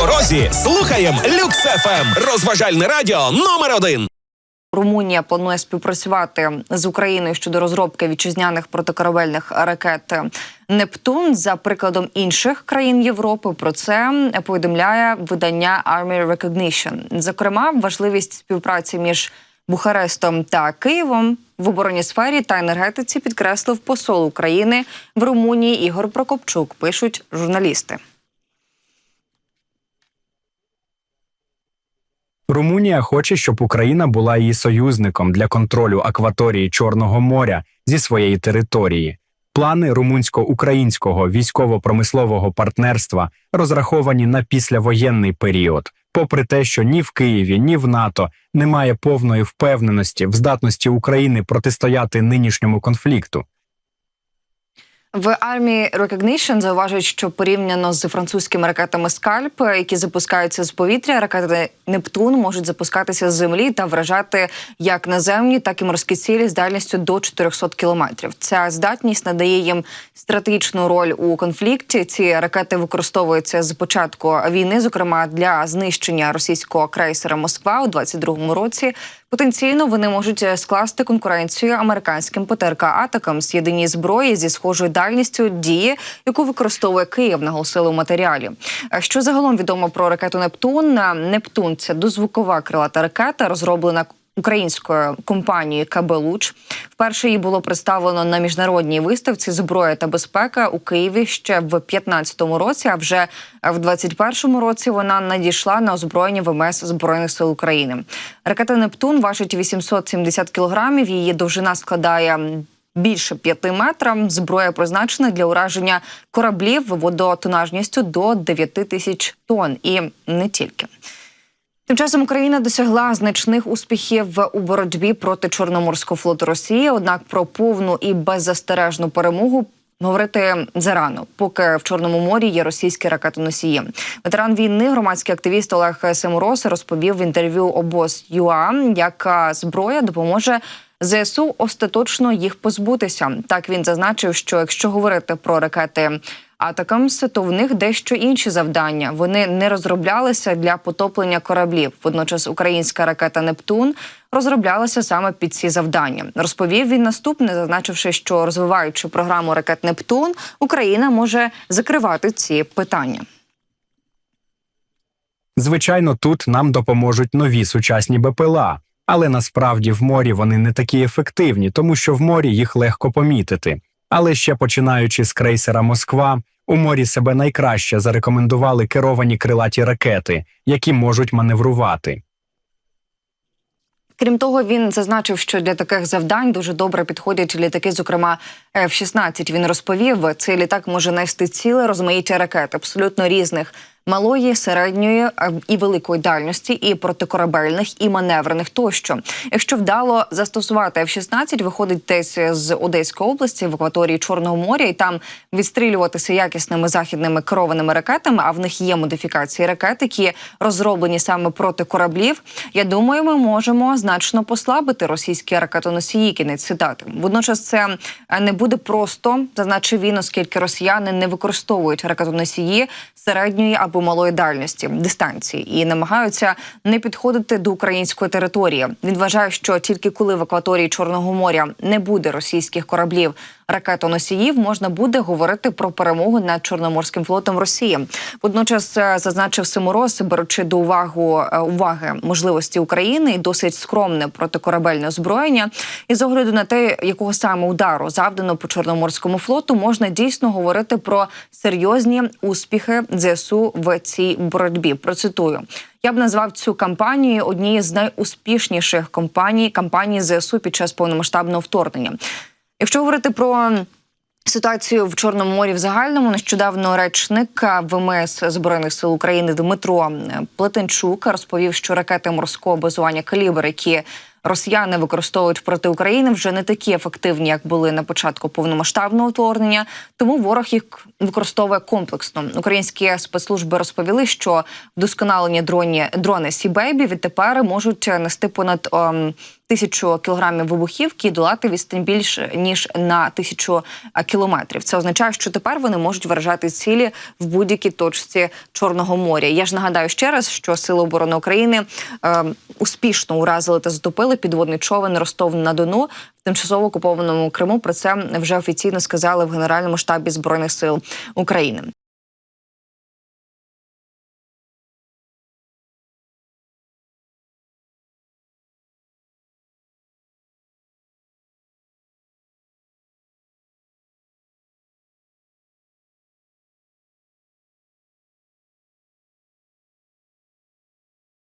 дорозі слухаєм ФМ. Розважальне радіо номер один. Румунія планує співпрацювати з Україною щодо розробки вітчизняних протикорабельних ракет Нептун за прикладом інших країн Європи. Про це повідомляє видання Army Recognition. Зокрема, важливість співпраці між Бухарестом та Києвом в оборонній сфері та енергетиці підкреслив посол України в Румунії Ігор Прокопчук. Пишуть журналісти. Румунія хоче, щоб Україна була її союзником для контролю акваторії Чорного моря зі своєї території. Плани румунсько-українського військово-промислового партнерства розраховані на післявоєнний період, попри те, що ні в Києві, ні в НАТО немає повної впевненості в здатності України протистояти нинішньому конфлікту. В Army Recognition зауважують, що порівняно з французькими ракетами Скальп, які запускаються з повітря, ракети Нептун можуть запускатися з землі та вражати як наземні, так і морські цілі з дальністю до 400 кілометрів. Ця здатність надає їм стратегічну роль у конфлікті. Ці ракети використовуються з початку війни, зокрема для знищення російського крейсера Москва у 22-му році. Потенційно вони можуть скласти конкуренцію американським ПТРК атакам з єдиній зброї зі схожою дальністю дії, яку використовує Київ, наголосили у матеріалі. Що загалом відомо про ракету Нептун? Нептун це дозвукова крилата ракета, розроблена українською компанією КБ Луч. Вперше її було представлено на міжнародній виставці зброя та безпека у Києві ще в 2015 році. А вже в 2021 році вона надійшла на озброєння ВМС збройних сил України. Ракета Нептун важить 870 кілограмів. Її довжина складає. Більше п'яти метрів зброя призначена для ураження кораблів водотонажністю до 9 тисяч тонн, і не тільки. Тим часом Україна досягла значних успіхів у боротьбі проти Чорноморського флоту Росії. Однак про повну і беззастережну перемогу. Говорити зарано, поки в Чорному морі є російські ракетоносії. Ветеран війни, громадський активіст Олег Семорос розповів в інтерв'ю обоз ЮА, яка зброя допоможе ЗСУ остаточно їх позбутися. Так він зазначив, що якщо говорити про ракети Атакамс, то в них дещо інші завдання. Вони не розроблялися для потоплення кораблів. Водночас українська ракета Нептун розроблялася саме під ці завдання. Розповів він наступне, зазначивши, що розвиваючи програму ракет Нептун, Україна може закривати ці питання. Звичайно, тут нам допоможуть нові сучасні БПЛА, але насправді в морі вони не такі ефективні, тому що в морі їх легко помітити. Але ще починаючи з крейсера Москва, у морі себе найкраще зарекомендували керовані крилаті ракети, які можуть маневрувати. Крім того, він зазначив, що для таких завдань дуже добре підходять літаки, зокрема F-16. Він розповів, цей літак може нести ціле розмаїття ракет абсолютно різних малої, середньої і великої дальності, і протикорабельних, і маневрених тощо. Якщо вдало застосувати F-16, виходить десь з Одеської області в акваторії Чорного моря, і там відстрілюватися якісними західними керованими ракетами. А в них є модифікації ракет, які розроблені саме проти кораблів. Я думаю, ми можемо значно послабити російські ракетоносії. Кінець цитати. Водночас це не буде просто, зазначив він, оскільки росіяни не використовують ракетоносії середньої або малої дальності дистанції і намагаються не підходити до української території. Він вважає, що тільки коли в акваторії Чорного моря не буде російських кораблів ракетоносіїв, можна буде говорити про перемогу над Чорноморським флотом Росії. Водночас е, зазначив Симороз, беручи до увагу е, уваги можливості України і досить скромне протикорабельне озброєння. І з огляду на те, якого саме удару завдано по чорноморському флоту, можна дійсно говорити про серйозні успіхи ЗСУ в цій боротьбі. Процитую. Я б назвав цю кампанію однією з найуспішніших компаній кампанії ЗСУ під час повномасштабного вторгнення. Якщо говорити про Ситуацію в Чорному морі в загальному нещодавно речник ВМС збройних сил України Дмитро Плетенчук розповів, що ракети морського базування калібр, які росіяни використовують проти України, вже не такі ефективні, як були на початку повномасштабного вторгнення. Тому ворог їх використовує комплексно. Українські спецслужби розповіли, що вдосконалені дроні дрони Сібейбі відтепер можуть нести понад. Ом, ем, тисячу кілограмів вибухівки долати відстань більше ніж на тисячу кілометрів. Це означає, що тепер вони можуть вражати цілі в будь-якій точці Чорного моря. Я ж нагадаю ще раз, що Сили оборони України е, успішно уразили та затопили підводний човен Ростов на Дону в тимчасово окупованому Криму. Про це вже офіційно сказали в Генеральному штабі збройних сил України.